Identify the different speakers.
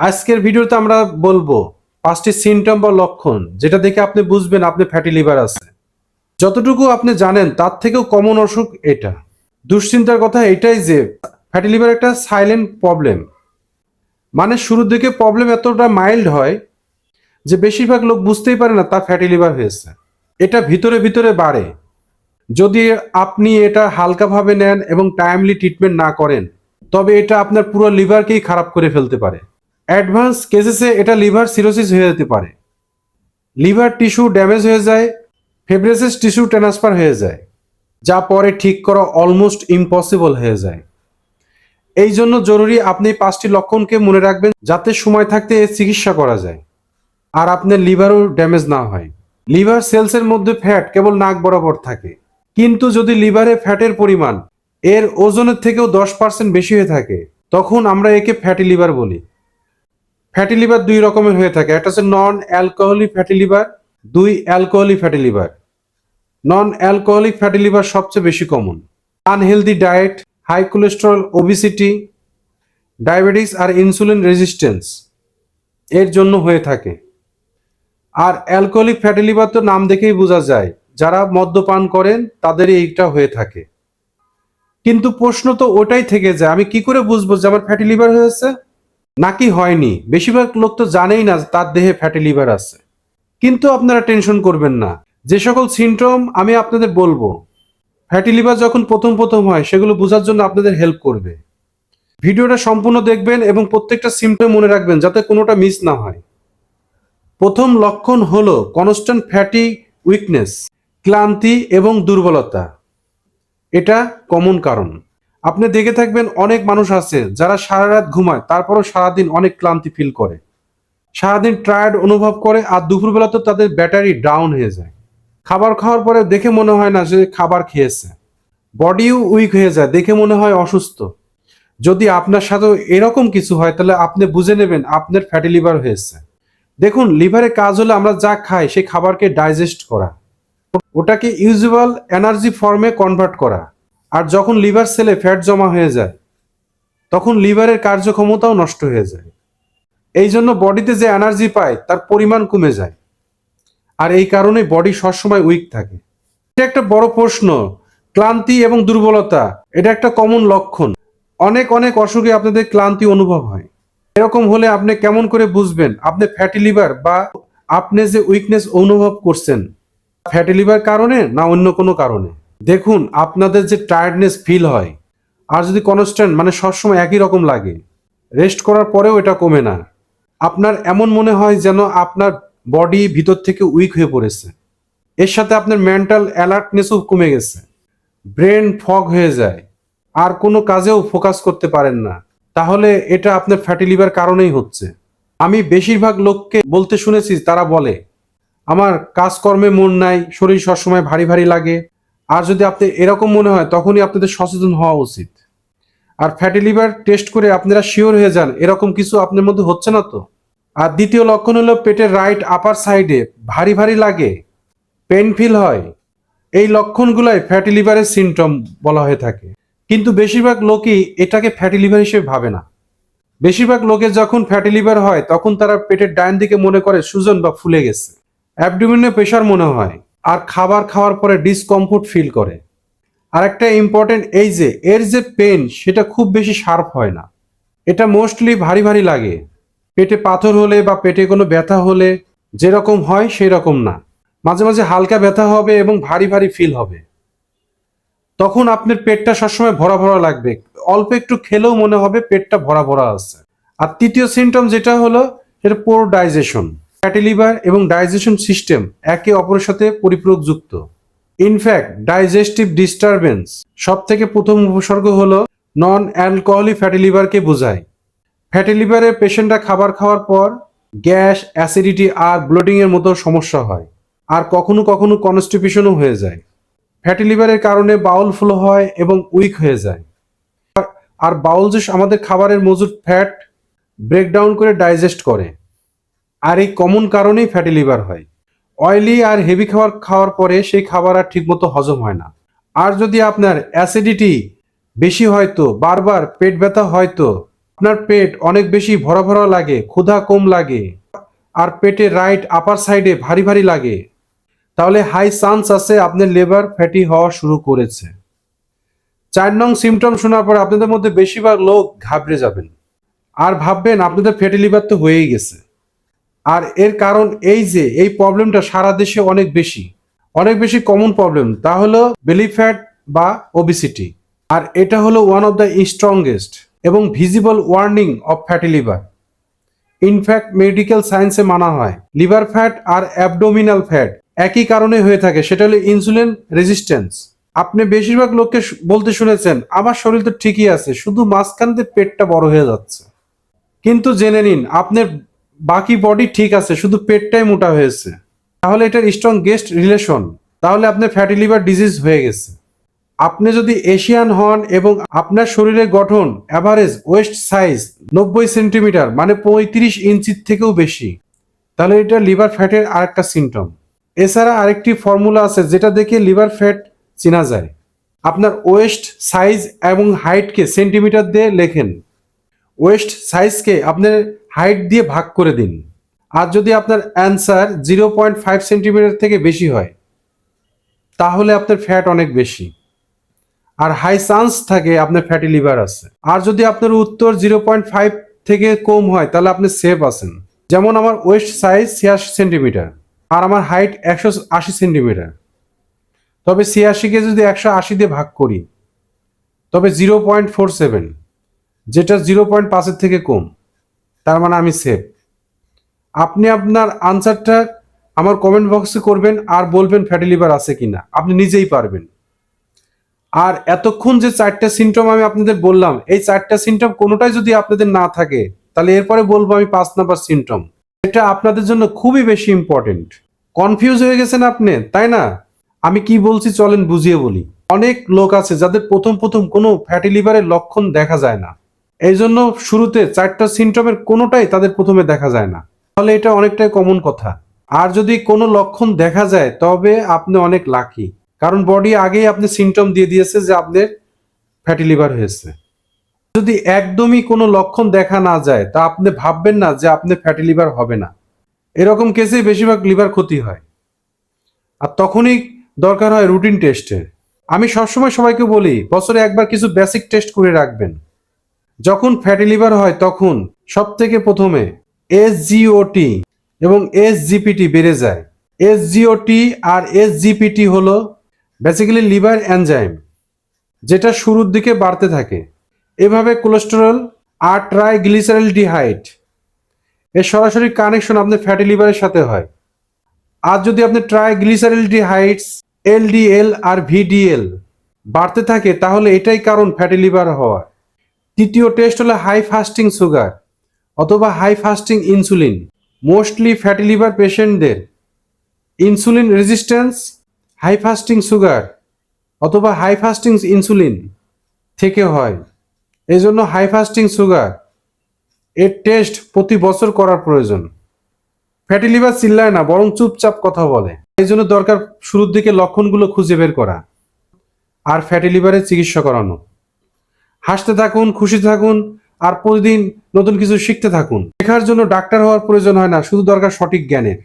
Speaker 1: আজকের ভিডিওতে আমরা বলব পাঁচটি সিমটম বা লক্ষণ যেটা দেখে আপনি বুঝবেন আপনি ফ্যাটি লিভার আছে। যতটুকু আপনি জানেন তার থেকেও কমন অসুখ এটা। দুশ্চিন্তার কথা এটাই যে ফ্যাটি লিভার একটা সাইলেন্ট প্রবলেম মানে শুরুর দিকে প্রবলেম এতটা মাইল্ড হয় যে বেশিরভাগ লোক বুঝতেই পারে না তার ফ্যাটি লিভার হয়েছে। এটা ভিতরে ভিতরে বাড়ে। যদি আপনি এটা হালকাভাবে নেন এবং টাইমলি ট্রিটমেন্ট না করেন, তবে এটা আপনার পুরো লিভারকেই খারাপ করে ফেলতে পারে। অ্যাডভান্স কেসেসে এটা লিভার সিরোসিস হয়ে যেতে পারে। লিভার টিস্যু ড্যামেজ হয়ে যায়, ফেব্রেসিস টিস্যু ট্রান্সফার হয়ে যায়, যা পরে ঠিক করা অলমোস্ট ইম্পসিবল হয়ে যায়। এই জন্য জরুরি আপনি পাঁচটি লক্ষণকে মনে রাখবেন যাতে সময় থাকতে এর চিকিৎসা করা যায়, আর আপনার লিভারও ড্যামেজ না হয়। লিভার সেলসের মধ্যে ফ্যাট কেবল নাক বরাবর থাকে, কিন্তু যদি লিভারে ফ্যাটের পরিমাণ এর ওজনের থেকেও দশ পার্সেন্ট বেশি হয়ে থাকে, তখন আমরা একে ফ্যাটি লিভার বলি। ফ্যাটি লিভার দুই রকমের হয়ে থাকে। একটা হচ্ছে নন অ্যালকোহলিক ফ্যাটি লিভার দুই alcoholic fatty liver non alcoholic fatty liver সবচেয়ে বেশি common unhealthy diet high cholesterol obesity diabetes আর ইনসুলিন রেজিস্ট্যান্স এর জন্য হয়ে থাকে। আর অ্যালকোহলিক ফ্যাটি লিভার তো নাম দেখেই বোঝা যায়। যারা মদ্যপান করেন, তাদেরই এইটা হয়ে থাকে। কিন্তু প্রশ্ন তো ওটাই থেকে যায়। আমি কি করে বুঝব যে আমার ফ্যাটি লিভার হয়েছে? নাকি হয়নি? বেশিরভাগ লোক তো জানেই না তার দেহে ফ্যাটি লিভার আছে। কিন্তু আপনারা টেনশন করবেন না। যে সকল সিমটম আমি আপনাদের বলব ফ্যাটি লিভার যখন প্রথম প্রথম হয়, সেগুলো বোঝার জন্য আপনাদের হেল্প করবে। ভিডিওটা সম্পূর্ণ দেখবেন এবং প্রত্যেকটা সিমটম মনে রাখবেন যাতে কোনোটা মিস না হয়। প্রথম লক্ষণ হলো কনস্ট্যান্ট ফ্যাটি উইকনেস ক্লান্তি এবং দুর্বলতা। এটা কমন কারণ। আপনি দেখে থাকবেন অনেক মানুষ আছে যারা সারা রাত ঘুমায়, তারপরও সারাদিন অনেক ক্লান্তি ফিল করে। সারাদিন টায়ার্ড অনুভব করে আর দুপুরবেলা তো তাদের ব্যাটারি ডাউন হয়ে যায়। খাবার খাওয়ার পরে দেখে মনে হয় না যে খাবার খেয়েছে। বডিও উইক হয়ে যায়, দেখে মনে হয় অসুস্থ। যদি আপনার সাথেও এরকম কিছু হয়, তাহলে আপনি বুঝে নেবেন আপনার ফ্যাটি লিভার হয়েছে। দেখুন লিভারের কাজ হলো আমরা যা খাই সেই খাবারকে ডাইজেস্ট করা। ওটাকে ইউজুয়াল এনার্জি ফর্মে কনভার্ট করা। আর যখন লিভার সেলে ফ্যাট জমা হয়ে যায়, তখন লিভারের কার্যক্ষমতাও নষ্ট হয়ে যায়। এই জন্য বডিতে যে এনার্জি পায়, তার পরিমাণ কমে যায়। আর এই কারণে বডি সবসময় উইক থাকে। এটা একটা বড় প্রশ্ন, ক্লান্তি এবং দুর্বলতা, এটা একটা কমন লক্ষণ। অনেক অনেক অসুখে আপনাদের ক্লান্তি অনুভব হয়। এরকম হলে আপনি কেমন করে বুঝবেন, আপনি ফ্যাটি লিভার বা আপনি যে উইকনেস অনুভব করছেন, ফ্যাটি লিভার কারণে না অন্য কোনো কারণে? দেখুন, আপনাদের যে টায়ার্ডনেস ফিল হয়, আর যদি কনস্ট্যান্ট মানে সবসময় একই রকম লাগে রেস্ট করার পরেও এটা কমে না। আপনার এমন মনে হয় যেন আপনার বডি ভিতর থেকে উইক হয়ে পড়েছে। এর সাথে আপনার মেন্টাল অ্যালার্টনেসও কমে গেছে। ব্রেন ফগ হয়ে যায়। আর কোনো কাজেও ফোকাস করতে পারেন না। তাহলে এটা আপনার ফ্যাটি লিভার কারণেই হচ্ছে। আমি বেশিরভাগ লোককে বলতে শুনেছি, তারা বলে, আমার কাজকর্মে মন নাই, শরীর সবসময় ভারী ভারী লাগে আর যদি আপনি এরকম মনে হয়, তখনই আপনাদের সচেতন হওয়া উচিত। আর ফ্যাটি লিভার টেস্ট করে আপনারা শিওর হয়ে যান, এরকম কিছু আপনার মধ্যে হচ্ছে না তো? আর দ্বিতীয় লক্ষণ হলো পেটের রাইট আপার সাইডে ভারী ভারী লাগে পেন ফিল হয়। এই লক্ষণগুলাই ফ্যাটি লিভারের সিমটম বলা হয়ে থাকে। কিন্তু বেশিরভাগ লোকই এটাকে ফ্যাটি লিভার হিসেবে ভাবে না। বেশিরভাগ লোকের যখন ফ্যাটি লিভার হয়, তখন তারা পেটের ডাইন দিকে মনে করে সুজন বা ফুলে গেছে। অ্যাবডোমিনে প্রেশার মনে হয়। আর খাবার খাওয়ার পরে ডিসকমফোর্ট ফিল করে। আর একটা ইম্পর্টেন্ট এই যে, এর যে পেন সেটা খুব বেশি শার্প হয় না। এটা মোস্টলি ভারী ভারী লাগে। পেটে পাথর হলে বা পেটে কোনো ব্যথা হলে যেরকম হয় সেই রকম না। মাঝে মাঝে হালকা ব্যথা হবে এবং ভারী ভারী ফিল হবে। তখন আপনার পেটটা সবসময় ভরা ভরা লাগবে। অল্প একটু খেলেও মনে হবে পেটটা ভরা ভরা আছে। আর তৃতীয় সিমটম যেটা হলো সেটা পোর ডাইজেশন ফ্যাটি লিভার এবং ডাইজেশন সিস্টেম একে অপরের সাথে পরিপূরকযুক্ত ইনফ্যাক্ট ডাইজেস্টিভ ডিস্টারবেন্স সব থেকে প্রথম উপসর্গ হলো নন অ্যালকোহলিক ফ্যাটি লিভারকে বোঝায়। ফ্যাটি লিভারের পেশেন্টরা খাবার খাওয়ার পর গ্যাস অ্যাসিডিটি আর ব্লোডিং এর মতো সমস্যা হয় আর কখনো কখনো কনস্টিপেশনও হয়ে যায়। ফ্যাটি লিভারের কারণে বাউল ফ্লো হয় এবং উইক হয়ে যায়। আর- আর বাউল যে আমাদের খাবারের মজুদ ফ্যাট ব্রেকডাউন করে ডাইজেস্ট করে। আর এই কমন কারণেই ফ্যাটি লিভার হয়। অয়েলি আর হেভি খাবার খাওয়ার পরে সেই খাবার আর ঠিকমতো হজম হয় না। আর যদি আপনার অ্যাসিডিটি বেশি হয়তো বারবার পেট ব্যথা হয়তো আপনার পেট অনেক বেশি ভরা ভরা লাগে, ক্ষুধা কম লাগে, আর পেটে রাইট আপার সাইডে ভারী ভারী লাগে, তাহলে হাই চান্স আছে আপনার লিভার ফ্যাটি হওয়া শুরু করেছে। চার নং সিমটম শোনার পর আপনাদের মধ্যে বেশিরভাগ লোক ঘাবড়ে যাবেন। আর ভাববেন আপনাদের ফ্যাটি লিভার তো হয়েই গেছে। আর এর কারণ এই যে, এই প্রবলেমটা সারা দেশে অনেক বেশি। অনেক বেশি কমন প্রবলেম তা হলো বেলি ফ্যাট বা ওবিসিটি আর এটা হলো ওয়ান অফ দ্য স্ট্রংগেস্ট এবং visible warning of fatty liver in fact medical সায়েন্সে মানা হয় লিভার ফ্যাট আর অ্যাবডোমিনাল ফ্যাট একই কারণে হয়ে থাকে। সেটা হলো ইনসুলিন রেজিস্ট্যান্স আপনি বেশিরভাগ লোককে বলতে শুনেছেন, আমার শরীর তো ঠিকই আছে, শুধু মাঝখান দিয়ে পেটটা বড় হয়ে যাচ্ছে। কিন্তু জেনে নিন, আপনার বাকি বডি ঠিক আছে, শুধু পেটটাই মোটা হয়েছে। তাহলে এটার স্ট্রং গেস্ট রিলেশন তাহলে আপনার ফ্যাটি লিভার ডিজিজ হয়ে গেছে। আপনি যদি এশিয়ান হন এবং আপনার শরীরের গঠন অ্যাভারেজ ওয়েস্ট সাইজ নব্বই সেন্টিমিটার মানে পঁয়ত্রিশ ইঞ্চির থেকেও বেশি, তাহলে এটা লিভার ফ্যাটের আরেকটা সিমটম এছাড়া আরেকটি ফর্মুলা আছে, যেটা দেখে লিভার ফ্যাট চেনা যায়। আপনার ওয়েস্ট সাইজ এবং হাইটকে সেন্টিমিটার দিয়ে লেখেন। ওয়েস্ট সাইজকে আপনার হাইট দিয়ে ভাগ করে দিন। আর যদি আপনার answer zero point five centimetre থেকে বেশি হয়, তাহলে আপনার ফ্যাট অনেক বেশি। আর হাই চান্স থাকে আপনার ফ্যাটি লিভার আছে। আর যদি আপনার উত্তর জিরো পয়েন্ট ফাইভ থেকে কম হয়, তাহলে আপনি সেফ আছেন। যেমন আমার ওয়েস্ট সাইজ ছিয়াশি সেন্টিমিটার, আর আমার হাইট একশো আশি সেন্টিমিটার। তবে ছিয়াশিকে যদি একশো আশি দিয়ে ভাগ করি, তবে জিরো পয়েন্ট ফোর সেভেন, যেটা জিরো পয়েন্ট পাঁচের থেকে কম। তার মানে আমি সেফ আপনি আপনার আনসারটা আমার কমেন্ট বক্সে করবেন আর বলবেন ফ্যাটি লিভার আছে কিনা। আপনি নিজেই পারবেন। আর এতক্ষণ যে চারটা সিমটম আমি আপনাদের বললাম, এই চারটা সিমটম কোনোটাই যদি আপনাদের না থাকে, তাহলে এরপরে বলব আমি পাঁচ নাম্বার সিমটম এটা আপনাদের জন্য খুবই বেশি ইম্পর্টেন্ট কনফিউজ হয়ে গেছেন আপনি, তাই না? আমি কি বলছি চলেন বুঝিয়ে বলি। অনেক লোক আছে যাদের প্রথম প্রথম কোনো ফ্যাটি লিভারের লক্ষণ দেখা যায় না। এই জন্য শুরুতে চারটা সিমটমের কোনোটাই তাদের প্রথমে দেখা যায় না। তাহলে এটা অনেকটাই কমন কথা। আর যদি কোনো লক্ষণ দেখা যায়, তবে আপনি অনেক লাকি কারণ বডি আগেই আপনি সিমটম দিয়ে দিয়েছে যে আপনার ফ্যাটি লিভার হয়েছে। যদি একদমই কোনো লক্ষণ দেখা না যায়, তা আপনি ভাববেন না যে আপনি ফ্যাটি লিভার হবে না। এরকম কেসেই বেশিরভাগ লিভার ক্ষতি হয়। আর তখনই দরকার হয় রুটিন টেস্টের আমি সবসময় সবাইকে বলি, বছরে একবার কিছু বেসিক টেস্ট করে রাখবেন। যখন ফ্যাটি লিভার হয় তখন সব থেকে প্রথমে এসজিওটি এবং এসজিপিটি বেড়ে যায়। এসজিওটি আর এসজিপিটি হলো বেসিক্যালি লিভার এনজাইম যেটা শুরুর দিকে বাড়তে থাকে। এভাবে কোলেস্টেরল আর ট্রাইগ্লিসারিলডিহাইড এর সরাসরি কানেকশন আপনার ফ্যাটি লিভারের সাথে হয়। আর যদি আপনি ট্রাইগ্লিসারিলডিহাইডস এলডিএল আর ভিডিএল বাড়তে থাকে, তাহলে এটাই কারণ ফ্যাটি লিভার হওয়ার। তৃতীয় টেস্ট হলো হাই ফাস্টিং সুগার অথবা high fasting insulin mostly fatty liver পেশেন্টদের insulin resistance high fasting sugar অথবা হাই ফাস্টিং ইনসুলিন থেকে হয়। এই জন্য হাই ফাস্টিং সুগার এর টেস্ট প্রতি বছর করার প্রয়োজন। ফ্যাটি লিভার চিল্লায় না, বরং চুপচাপ কথা বলে। এই জন্য দরকার শুরুর দিকে লক্ষণগুলো খুঁজে বের করা আর ফ্যাটি লিভারের চিকিৎসা করানো। হাসতে থাকুন খুশি থাকুন, আর প্রতিদিন নতুন কিছু শিখতে থাকুন। শেখার জন্য ডাক্তার হওয়ার প্রয়োজন হয় না, শুধু দরকার সঠিক জ্ঞানের।